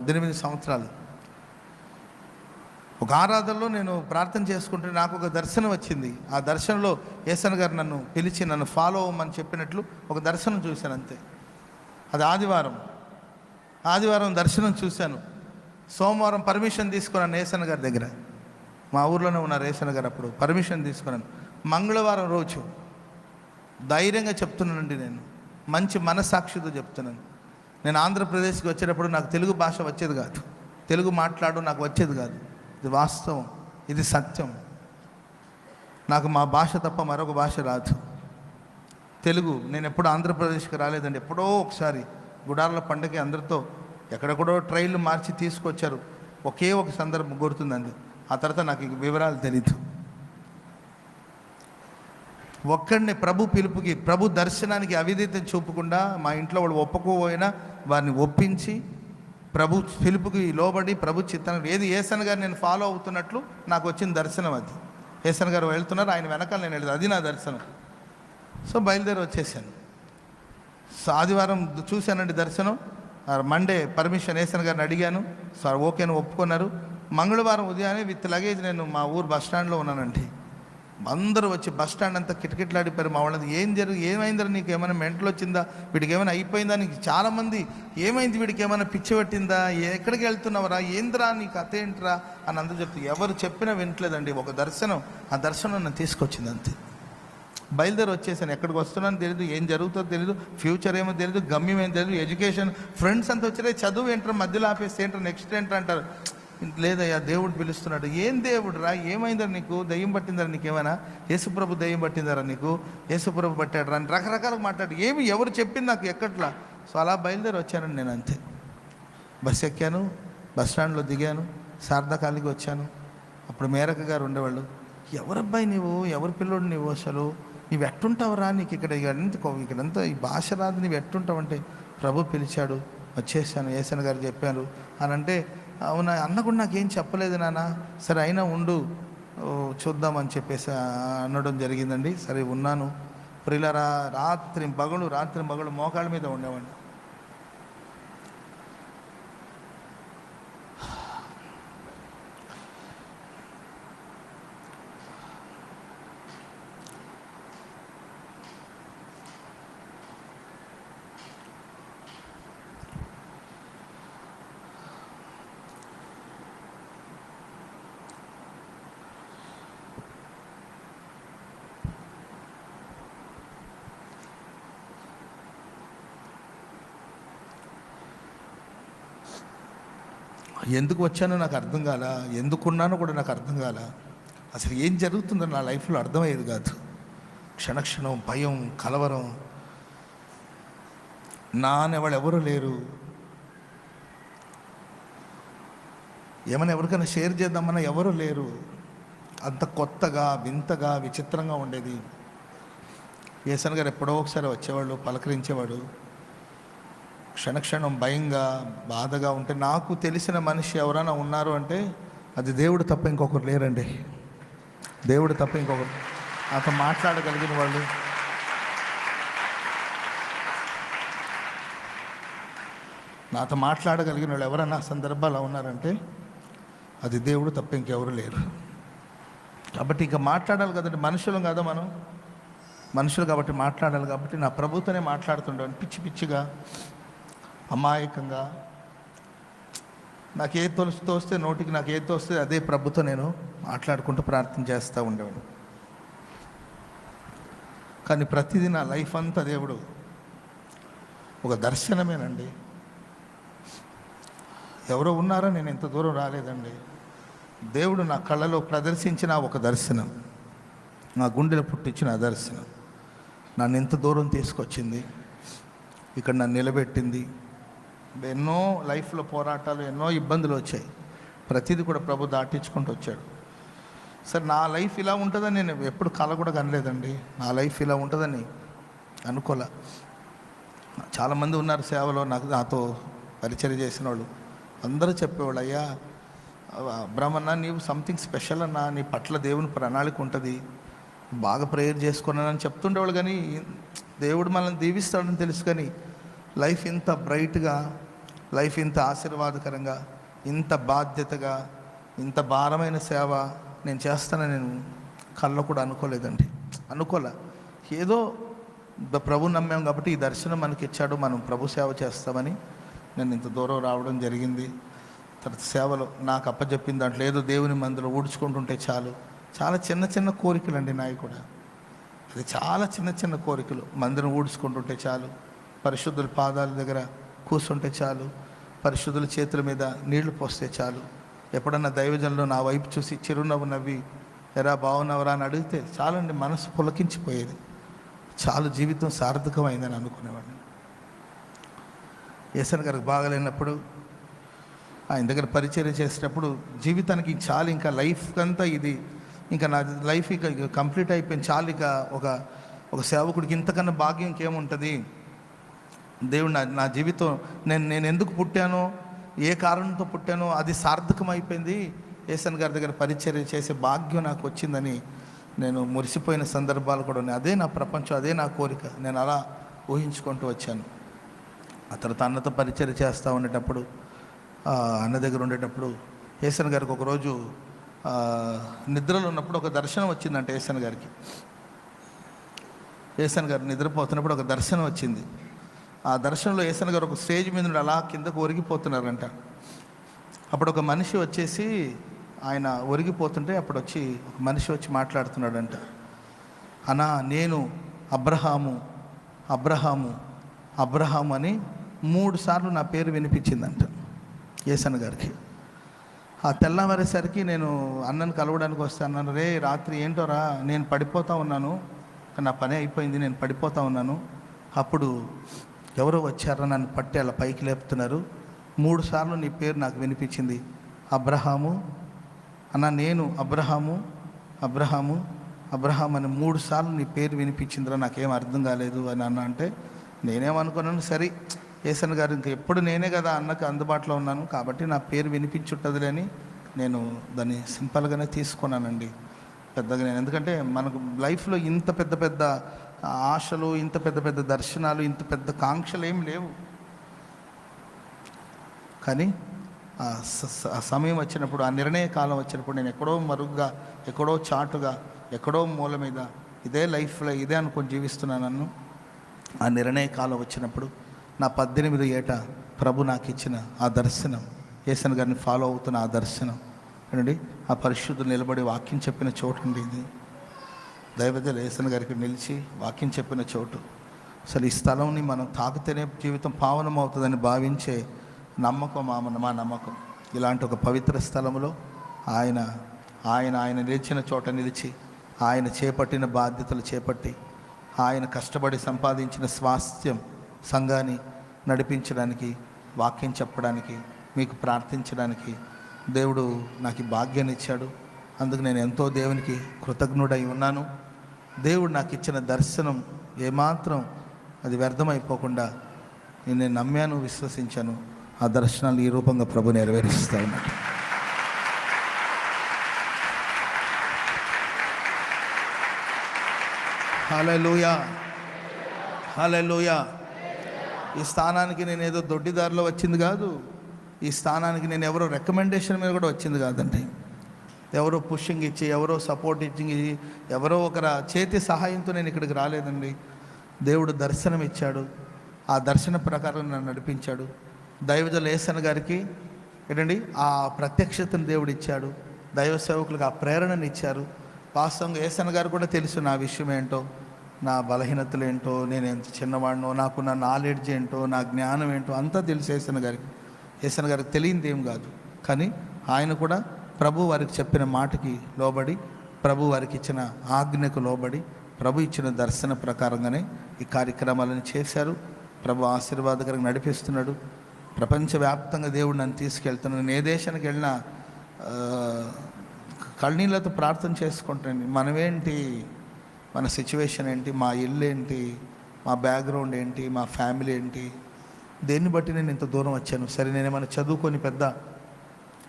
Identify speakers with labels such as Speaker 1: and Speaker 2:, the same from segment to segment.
Speaker 1: పద్దెనిమిది సంవత్సరాలు. ఒక ఆరాధనలో నేను ప్రార్థన చేసుకుంటే నాకు ఒక దర్శనం వచ్చింది. ఆ దర్శనంలో ఏసన్ గారు నన్ను పిలిచి నన్ను ఫాలో అవ్వమని చెప్పినట్లు ఒక దర్శనం చూశాను అంతే. అది ఆదివారం. ఆదివారం దర్శనం చూశాను. సోమవారం పర్మిషన్ తీసుకున్నాను ఏసన్ గారి దగ్గర. మా ఊర్లోనే ఉన్నారు ఏసన్ గారు అప్పుడు. పర్మిషన్ తీసుకున్నాను. మంగళవారం రోజు ధైర్యంగా చెప్తున్నానండి నేను. మంచి మనస్సాక్షితో చెప్తున్నాను. నేను ఆంధ్రప్రదేశ్కి వచ్చేటప్పుడు నాకు తెలుగు భాష వచ్చేది కాదు. తెలుగు మాట్లాడు నాకు వచ్చేది కాదు. ఇది వాస్తవం. ఇది సత్యం. నాకు మా భాష తప్ప మరొక భాష రాదు. తెలుగు నేను ఎప్పుడు ఆంధ్రప్రదేశ్కి రాలేదండి. ఎప్పుడో ఒకసారి గుడార్ల పండగకి అందరితో ఎక్కడెక్కడో ట్రైన్లు మార్చి తీసుకొచ్చారు. ఒకే ఒక సందర్భం గుర్తుందండి. ఆ తర్వాత నాకు ఇంక వివరాలు తెలీదు. ఒక్కడిని ప్రభు పిలుపుకి ప్రభు దర్శనానికి అవిధేత చూపకుండా మా ఇంట్లో వాళ్ళు ఒప్పుకోపోయినా వారిని ఒప్పించి ప్రభు పిలుపుకి లోబడి ప్రభు చిత్తానికి ఏది ఏసన్ గారు నేను ఫాలో అవుతున్నట్లు నాకు వచ్చిన దర్శనం అది. ఏసన్ గారు వెళ్తున్నారు ఆయన వెనకాల నేను వెళ్తాను. అది నా దర్శనం. సో బయలుదేరి వచ్చేసాను. ఆదివారం చూశానండి దర్శనం. మండే పర్మిషన్ ఏసన్ గారిని అడిగాను. సార్ ఓకే అని ఒప్పుకున్నారు. మంగళవారం ఉదయాన్నే విత్ లగేజ్ నేను మా ఊరు బస్ స్టాండ్లో ఉన్నానండి. అందరూ వచ్చి బస్ స్టాండ్ అంతా కిటకిటలాడిపోయారు. మా వాళ్ళది ఏం జరిగింది ఏమైందిరా నీకు ఏమైనా మెంటల్ వచ్చిందా? వీడికి ఏమైనా అయిపోయిందా నీకు? చాలామంది ఏమైంది వీడికి ఏమైనా పిచ్చి పట్టిందా? ఎక్కడికి వెళ్తున్నావురా? ఏందిరా నీకు అతేంట్రా ఏంట్రా? అని అందరూ చెప్తే ఎవరు చెప్పినా వింటలేదండి ఒక దర్శనం ఆ దర్శనం నన్ను తీసుకొచ్చింది అంతే. బయలుదేరి వచ్చేసాను. ఎక్కడికి వస్తున్నాను తెలియదు ఏం జరుగుతుందో తెలియదు ఫ్యూచర్ ఏమో తెలియదు గమ్యం ఏమో తెలియదు ఎడ్యుకేషన్ ఫ్రెండ్స్ అంతా వచ్చారే చదువు ఏంటారు మధ్యలో ఆఫీస్ ఏంటారు నెక్స్ట్ ఏంటర్ అంటారు. లేదయ్యా దేవుడు పిలుస్తున్నాడు. ఏం దేవుడు రా? ఏమైందరా నీకు? దయ్యం పట్టిందరా నీకేమైనా? యేసుప్రభు దయ్యం పట్టిందరా నీకు? యేసుప్రభు పట్టాడు రా అని రకరకాలుగా మాట్లాడు. ఏమి ఎవరు చెప్పింది నాకు ఎక్కట్లా? సో అలా బయలుదేరి వచ్చానండి నేను అంతే. బస్ ఎక్కాను బస్ స్టాండ్లో దిగాను శారదకాలికి వచ్చాను. అప్పుడు మేరక గారు ఉండేవాళ్ళు. ఎవరబ్బాయి నీవు? ఎవరి పిల్లోడు నీవు అసలు? నీవు ఎట్టుంటావురా నీకు ఇక్కడ? ఇక్కడంతా ఇక్కడంతా ఈ భాష రాదు. నీవు ఎట్టుంటావంటే ప్రభు పిలిచాడు. వచ్చేసాను. ఏసన్ గారు చెప్పారు. అని అంటే అవునా? అన్న కూడా నాకేం చెప్పలేదు నాన్న. సరే అయినా ఉండు. చూద్దామని చెప్పేసి అనడం జరిగిందండి. సరే ఉన్నాను. ప్రిలరా రాత్రి పగలు రాత్రి పగలు మోకాళ్ళ మీద ఉండేవాడిని. ఎందుకు వచ్చానో నాకు అర్థం కాల? ఎందుకున్నానో కూడా నాకు అర్థం కాల? అసలు ఏం జరుగుతుందో నా లైఫ్లో అర్థమయ్యేది కాదు. క్షణక్షణం భయం కలవరం. నా అనేవాళ్ళు ఎవరు లేరు. ఏమైనా ఎవరికైనా షేర్ చేద్దామన్నా ఎవరు లేరు. అంత కొత్తగా వింతగా విచిత్రంగా ఉండేది. ఏసన్ గారు ఎప్పుడో ఒకసారి వచ్చేవాళ్ళు పలకరించేవాడు. క్షణక్షణం భయంగా బాధగా ఉంటే నాకు తెలిసిన మనిషి ఎవరైనా ఉన్నారు అంటే అది దేవుడు తప్ప ఇంకొకరు లేరండి. దేవుడు తప్ప ఇంకొకరు. నాతో మాట్లాడగలిగిన వాళ్ళు. నాతో మాట్లాడగలిగిన వాళ్ళు ఎవరైనా సందర్భాలు ఉన్నారంటే అది దేవుడు తప్ప ఇంకెవరు లేరు. కాబట్టి ఇంకా మాట్లాడాలి కదండి. మనుషులం కదా మనం? మనుషులు కాబట్టి మాట్లాడాలి కాబట్టి నా ప్రభుత్వనే మాట్లాడుతుండేవాడిని. పిచ్చి పిచ్చిగా అమాయకంగా. నాకు ఏ తోసి తోస్తే నోటికి నాకు ఏ తోస్తే అదే ప్రభుతో నేను మాట్లాడుకుంటూ ప్రార్థన చేస్తూ ఉండేవాడు కానీ ప్రతిదీ నా లైఫ్ అంతా దేవుడు ఒక దర్శనమేనండి. ఎవరో ఉన్నారో నేను ఇంత దూరం రాలేదండి. దేవుడు నా కళ్ళలో ప్రదర్శించిన ఒక దర్శనం. నా గుండెలు పుట్టించిన దర్శనం. నన్ను ఎంత దూరం తీసుకొచ్చింది. ఇక్కడ నన్ను నిలబెట్టింది. ఎన్నో లైఫ్లో పోరాటాలు ఎన్నో ఇబ్బందులు వచ్చాయి. ప్రతిదీ కూడా ప్రభు దాటించుకుంటూ వచ్చాడు. సరే నా లైఫ్ ఇలా ఉంటుందని నేను ఎప్పుడు కళ కూడా కనలేదండి. నా లైఫ్ ఇలా ఉంటుందని అనుకోలే. చాలామంది ఉన్నారు సేవలో నాకు నాతో పరిచయం చేసిన వాళ్ళు అందరూ చెప్పేవాళ్ళు అయ్యా బ్రహ్మన్న నీవు సంథింగ్ స్పెషల్ అన్నా నీ పట్ల దేవుని ప్రణాళిక ఉంటుంది. బాగా ప్రేయర్ చేసుకున్నానని చెప్తుండేవాళ్ళు కానీ దేవుడు మనల్ని దీవిస్తాడని తెలుసు కానీ లైఫ్ ఇంత బ్రైట్గా లైఫ్ ఇంత ఆశీర్వాదకరంగా ఇంత బాధ్యతగా ఇంత భారమైన సేవ నేను చేస్తానని నేను కళ్ళలో కూడా అనుకోలేదండి. అనుకోలే. ఏదో ప్రభు నమ్మాం కాబట్టి ఈ దర్శనం మనకి ఇచ్చాడు మనం ప్రభు సేవ చేస్తామని నేను ఇంత దూరం రావడం జరిగింది. తర్వాత సేవలో నాకు అప్పచెప్పిన దాంట్లో ఏదో దేవుని మందులో ఊడ్చుకుంటుంటే చాలు. చాలా చిన్న చిన్న కోరికలండి నాయి కూడా. అది చాలా చిన్న చిన్న కోరికలు. మందిరం ఊడ్చుకుంటుంటే చాలు. పరిశుద్ధుల పాదాల దగ్గర కూర్చుంటే చాలు. పరిశుద్ధుల చేతుల మీద నీళ్ళు పోస్తే చాలు. ఎప్పుడన్నా దైవజనులు నా వైపు చూసి చిరునవ్వు నవ్వి ఎరా బాగున్నావరా అని అడిగితే చాలండి మనసు పులకించిపోయేది. చాలు జీవితం సార్థకమైందని అనుకునేవాడిని. ఏసన్ గారికి బాగలేనప్పుడు ఆయన దగ్గర పరిచయం చేసేటప్పుడు జీవితానికి చాలు ఇంకా లైఫ్ అంతా ఇది ఇంకా నా లైఫ్ ఇక కంప్లీట్ అయిపోయింది. చాలు ఇక ఒక ఒక సేవకుడికి ఇంతకన్నా భాగ్యం ఇంకేముంటుంది? దేవుడు నా నా జీవితం నేను నేను ఎందుకు పుట్టానో ఏ కారణంతో పుట్టానో అది సార్థకమైపోయింది. ఏసన్ గారి దగ్గర పరిచర్య చేసే భాగ్యం నాకు వచ్చిందని నేను మురిసిపోయిన సందర్భాలు కూడా ఉన్నాయి. అదే నా ప్రపంచం అదే నా కోరిక. నేను అలా ఊహించుకుంటూ వచ్చాను. ఆ తర్వాత అన్నతో పరిచయం చేస్తూ ఉండేటప్పుడు అన్న దగ్గర ఉండేటప్పుడు ఏసన్ గారికి ఒకరోజు నిద్రలో ఉన్నప్పుడు ఒక దర్శనం వచ్చిందంట ఏసన్ గారికి. ఏసన్ గారు నిద్రపోతున్నప్పుడు ఒక దర్శనం వచ్చింది. ఆ దర్శనంలో ఏసన్ గారు ఒక స్టేజ్ మీద నుండి అలా కిందకు ఒరిగిపోతున్నారంట. అప్పుడు ఒక మనిషి వచ్చేసి ఆయన ఒరిగిపోతుంటే అప్పుడు వచ్చి ఒక మనిషి వచ్చి మాట్లాడుతున్నాడంట. అనా నేను అబ్రహాము అబ్రహాము అబ్రహాము అని మూడు సార్లు నా పేరు వినిపించిందంట ఏసన్ గారికి. ఆ తెల్లవారేసరికి నేను అన్నను కలవడానికి వస్తాను రే రాత్రి ఏంటోరా నేను పడిపోతా ఉన్నాను. నా పని అయిపోయింది నేను పడిపోతా ఉన్నాను. అప్పుడు ఎవరో వచ్చారో నన్ను పట్టి అలా పైకి లేపుతున్నారు. మూడు సార్లు నీ పేరు నాకు వినిపించింది. అబ్రహాము అన్న నేను అబ్రహాము అబ్రహాము అబ్రహాం అని మూడు సార్లు నీ పేరు వినిపించిందిరా నాకేం అర్థం కాలేదు అని అన్న అంటే నేనేమనుకున్నాను సరే ఏసన్ గారు ఇంక ఎప్పుడు నేనే కదా అన్నకు అందుబాటులో ఉన్నాను కాబట్టి నా పేరు వినిపించుంటుందిలేని నేను దాన్ని సింపుల్గానే తీసుకున్నానండి. పెద్దగా నేను ఎందుకంటే మనకు లైఫ్లో ఇంత పెద్ద పెద్ద ఆశలు ఇంత పెద్ద పెద్ద దర్శనాలు ఇంత పెద్ద కాంక్షలు ఏం లేవు. కానీ ఆ స- స- సమయం వచ్చినప్పుడు ఆ నిర్ణయ కాలం వచ్చినప్పుడు నేను ఎక్కడో మరుగ్గా ఎక్కడో చాటుగా ఎక్కడో మూల మీద ఇదే లైఫ్లో ఇదే అనుకొని జీవిస్తున్నాను నన్ను. ఆ నిర్ణయ కాలం వచ్చినప్పుడు నా పద్దెనిమిది ఏట ప్రభు నాకు ఇచ్చిన ఆ దర్శనం ఏసన్ గారిని ఫాలో అవుతున్న ఆ దర్శనం. ఏంటండి ఆ పరిశుద్ధులు నిలబడి వాక్యం చెప్పిన చోటు అండి దైవజల ఏసన్ గారికి నిలిచి వాక్యం చెప్పిన చోటు. అసలు ఈ స్థలంని మనం తాకితేనే జీవితం పావనం అవుతుందని భావించే నమ్మకం మా మా నమ్మకం. ఇలాంటి ఒక పవిత్ర స్థలంలో ఆయన ఆయన ఆయన నిలిచిన చోట నిలిచి ఆయన చేపట్టిన బాధ్యతలు చేపట్టి ఆయన కష్టపడి సంపాదించిన స్వాస్థ్యం సంఘాన్ని నడిపించడానికి వాక్యం చెప్పడానికి మీకు ప్రార్థించడానికి దేవుడు నాకు భాగ్యాన్ని ఇచ్చాడు. అందుకు నేను ఎంతో దేవునికి కృతజ్ఞుడై ఉన్నాను. దేవుడు నాకు ఇచ్చిన దర్శనం ఏమాత్రం అది వ్యర్థమైపోకుండా నేను నేను నమ్మాను విశ్వసించాను. ఆ దర్శనాలు ఈ రూపంగా ప్రభు నెరవేరుస్తా ఉన్నాడు. హల్లెలూయా. హల్లెలూయా. ఈ స్థానానికి నేను ఏదో దొడ్డిదారిలో వచ్చింది కాదు. ఈ స్థానానికి నేను ఎవరో రికమెండేషన్ మీద కూడా వచ్చింది కాదండి. ఎవరో పుషింగ్ ఇచ్చి ఎవరో సపోర్ట్ ఇచ్చి ఎవరో ఒకర చేతి సహాయంతో నేను ఇక్కడికి రాలేదండి. దేవుడు దర్శనం ఇచ్చాడు. ఆ దర్శన ప్రకారం నన్ను నడిపించాడు. దైవజల ఏసన్ గారికి ఏంటండి? ఆ ప్రత్యక్షతను దేవుడు ఇచ్చాడు. దైవ సేవకులకు ఆ ప్రేరణను ఇచ్చారు. వాస్తవంగా ఏసన్ గారు కూడా తెలుసు నా విషయం ఏంటో నా బలహీనతలు ఏంటో నేను ఎంత చిన్నవాడినో నాకున్న నాలెడ్జ్ ఏంటో నా జ్ఞానం ఏంటో అంతా తెలుసు ఏసన్ గారికి. ఏసన్ గారికి తెలియంది ఏం కాదు. కానీ ఆయన కూడా ప్రభు వారికి చెప్పిన మాటకి లోబడి ప్రభు వారికి ఇచ్చిన ఆజ్ఞకు లోబడి ప్రభు ఇచ్చిన దర్శన ప్రకారంగానే ఈ కార్యక్రమాలను చేశారు. ప్రభు ఆశీర్వాదకరంగా నడిపిస్తున్నాడు. ప్రపంచవ్యాప్తంగా దేవుడు నన్ను తీసుకెళ్తున్నాడు. నేను ఏ దేశానికి వెళ్ళినా కళ్ళనీళ్ళతో ప్రార్థన చేసుకుంటాను మనమేంటి? మన సిచ్యువేషన్ ఏంటి? మా ఇల్లు ఏంటి? మా బ్యాక్గ్రౌండ్ ఏంటి? మా ఫ్యామిలీ ఏంటి? దేన్ని బట్టి నేను ఇంత దూరం వచ్చాను? సరే నేను చదువుకొని పెద్ద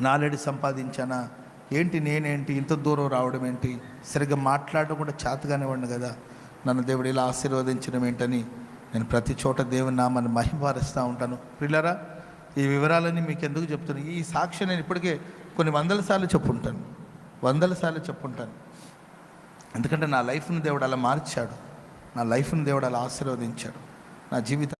Speaker 1: నాలెడ్జ్ సంపాదించానా? ఏంటి నేనేంటి? ఇంత దూరం రావడం ఏంటి? సరిగ్గా మాట్లాడడం కూడా చేతగానే కదా. నన్ను దేవుడు ఇలా ఆశీర్వదించడం ఏంటని నేను ప్రతి చోట దేవుని నామాన్ని మహిమపరుస్తూ ఉంటాను. పిల్లరా ఈ వివరాలన్నీ మీకు ఎందుకు చెప్తున్నాను ఈ సాక్షి నేను ఇప్పటికే కొన్ని వందల సార్లు చెప్పుంటాను. వందల సార్లు చెప్పుంటాను. ఎందుకంటే నా లైఫ్ని దేవుడు అలా మార్చాడు. నా లైఫ్ని దేవుడు అలా ఆశీర్వదించాడు. నా జీవితం